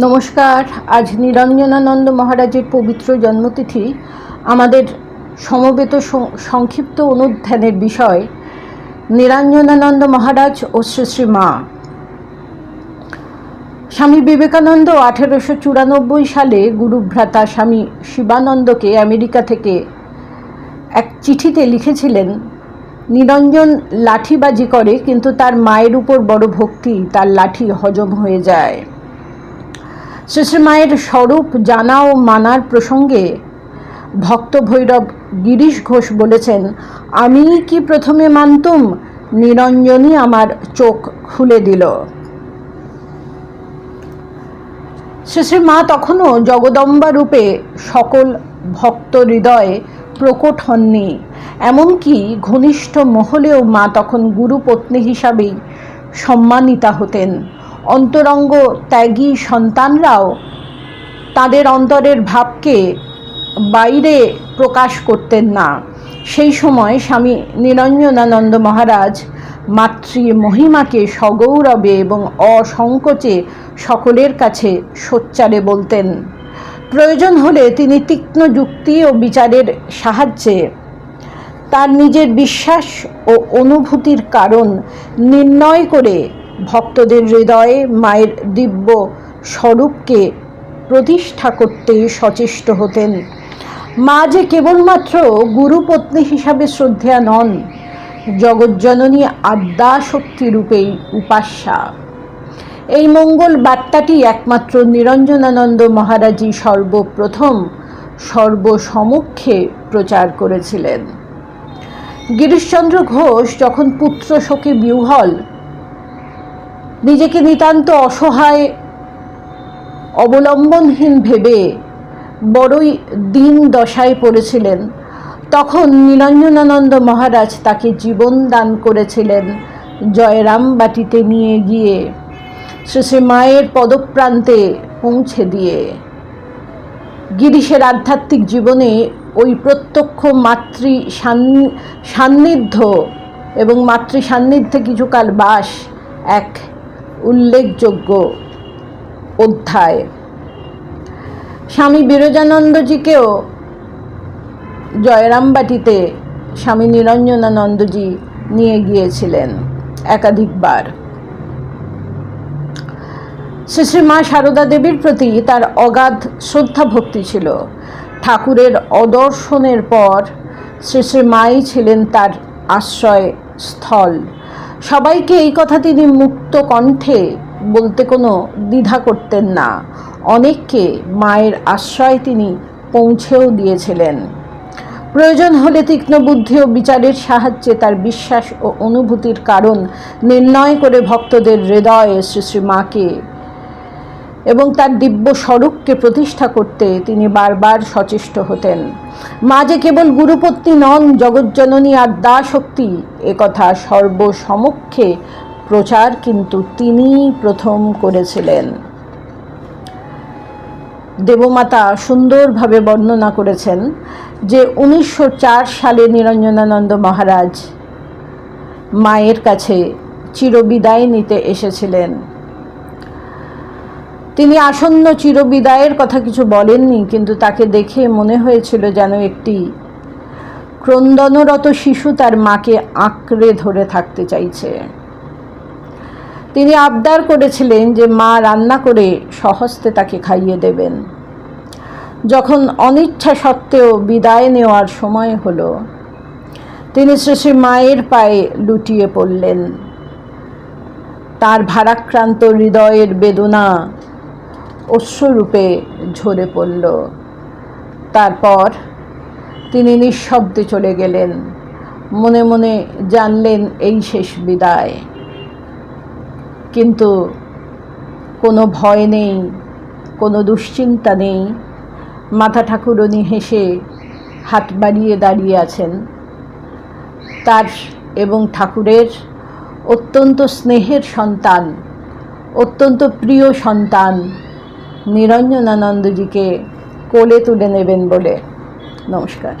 নমস্কার। আজ নিরঞ্জনানন্দ মহারাজের পবিত্র জন্মতিথি। আমাদের সমবেত সংক্ষিপ্ত অনুধ্যানের বিষয়, নিরঞ্জনানন্দ মহারাজ ও শ্রী মা। স্বামী বিবেকানন্দ আঠেরোশো চুরানব্বই সালে গুরুভ্রাতা স্বামী শিবানন্দকে আমেরিকা থেকে এক চিঠিতে লিখেছিলেন, নিরঞ্জন লাঠিবাজি করে, কিন্তু তার মায়ের উপর বড় ভক্তি, তার লাঠি হজম হয়ে যায়। শ্রী শ্রী মায়ের স্বরূপ জানা ও মানার প্রসঙ্গে ভক্ত ভৈরব গিরিশ ঘোষ বলেছেন, আমি কি প্রথমে মানতুম? নিরঞ্জনই আমার চোখ খুলে দিল। শ্রী শ্রী মা তখনও জগদম্বা রূপে সকল ভক্ত হৃদয়ে প্রকট হননি। এমনকি ঘনিষ্ঠ মহলেও মা তখন গুরুপত্নী হিসাবেই সম্মানিতা হতেন। অন্তরঙ্গ ত্যাগী সন্তানরাও তাদের অন্তরের ভাবকে বাইরে প্রকাশ করতেন না। সেই সময় স্বামী নিরঞ্জনানন্দ মহারাজ মাতৃ মহিমাকে সগৌরবে এবং অসংকোচে সকলের কাছে সোচ্চারে বলতেন। প্রয়োজন হলে তিনি তীক্ষ্ণ যুক্তি ও বিচারের সাহায্যে তার নিজের বিশ্বাস ও অনুভূতির কারণ নির্ণয় করে ভক্তদের হৃদয়ে মায়ের দিব্য স্বরূপকে প্রতিষ্ঠা করতে সচেষ্ট হতেন। মা যে কেবলমাত্র গুরুপত্নী হিসাবে শ্রদ্ধেয়া নন, জগজ্জননী আদ্যা শক্তি রূপেই উপাস্যা। এই মঙ্গল বার্তাটি একমাত্র নিরঞ্জনানন্দ মহারাজই সর্বপ্রথম সর্বসমক্ষে প্রচার করেছিলেন। গিরিশচন্দ্র ঘোষ যখন পুত্র শোকে বিহ্বল নিজেকে নিতান্ত অসহায়, অবলম্বনহীন ভেবে বড়ই দিন দশায় পড়েছিলেন। তখন নিরঞ্জনানন্দ মহারাজ তাকে জীবন দান করেছিলেন জয়রাম বাটিতে নিয়ে গিয়ে, শ্রী মায়ের পদপ্রান্তে পৌঁছে দিয়ে। গিরিশের আধ্যাত্মিক জীবনে ওই প্রত্যক্ষ মাতৃ সান্নিধ্য এবং মাতৃ সান্নিধ্যে কিছুকাল বাস এক উল্লেখযোগ্য অধ্যায়। স্বামী বিরজানন্দজিকেও জয়রামবাটিতে স্বামী নিরঞ্জনানন্দজি নিয়ে গিয়েছিলেন একাধিকবার। শ্রী শ্রী মা সারদা দেবীর প্রতি তার অগাধ শ্রদ্ধা ভক্তি ছিল। ঠাকুরের অদর্শনের পর শ্রী শ্রী মাই ছিলেন তার আশ্রয় স্থল সবাইকে এই কথা তিনি মুক্ত কণ্ঠে বলতে কোনো দ্বিধা করতেন না। অনেককে মায়ের আশ্রয় তিনি পৌঁছেও দিয়েছিলেন। প্রয়োজন হলে তীক্ষ্ণ বুদ্ধি ও বিচারের সাহায্যে তার বিশ্বাস ও অনুভূতির কারণ নির্ণয় করে ভক্তদের হৃদয়ে শ্রী শ্রী মাকে এবং তার দিব্য স্বরূপকে প্রতিষ্ঠা করতে তিনি বারবার সচেষ্ট হতেন। মা যে কেবল গুরুপত্নী নন, জগজ্জননী আদ্যা শক্তি একথা সর্বসমক্ষে প্রচার কিন্তু তিনিই প্রথম করেছিলেন। দেবমাতা সুন্দরভাবে বর্ণনা করেছেন যে, উনিশশো চার সালে নিরঞ্জনানন্দ মহারাজ মায়ের কাছে চিরবিদায় নিতে এসেছিলেন। তিনি আসন্ন চিরবিদায়ের কথা কিছু বলেননি, কিন্তু তাকে দেখে মনে হয়েছিল যেন একটি ক্রন্দনরত শিশু তার মাকে আঁকড়ে ধরে থাকতে চাইছে। তিনি আবদার করেছিলেন যে মা রান্না করে সহস্তে তাকে খাইয়ে দেবেন। যখন অনিচ্ছা সত্ত্বেও বিদায় নেওয়ার সময় হলো, তিনি শ্রী মায়ের পায়ে লুটিয়ে পড়লেন। তার ভারাক্রান্ত হৃদয়ের বেদনা অশ্রুরূপে ঝরে পড়ল। তারপর তিনি নিঃশব্দে চলে গেলেন। মনে মনে জানলেন এই শেষ বিদায়। কিন্তু কোনো ভয় নেই, কোনো দুশ্চিন্তা নেই। মাথা ঠাকুরনি হেসে হাত বাড়িয়ে দাঁড়িয়ে আছেন। তার এবং ঠাকুরের অত্যন্ত স্নেহের সন্তান, অত্যন্ত প্রিয় সন্তান নিরঞ্জনানন্দজিকে কোলে তুলে নেবেন বলে নমস্কার।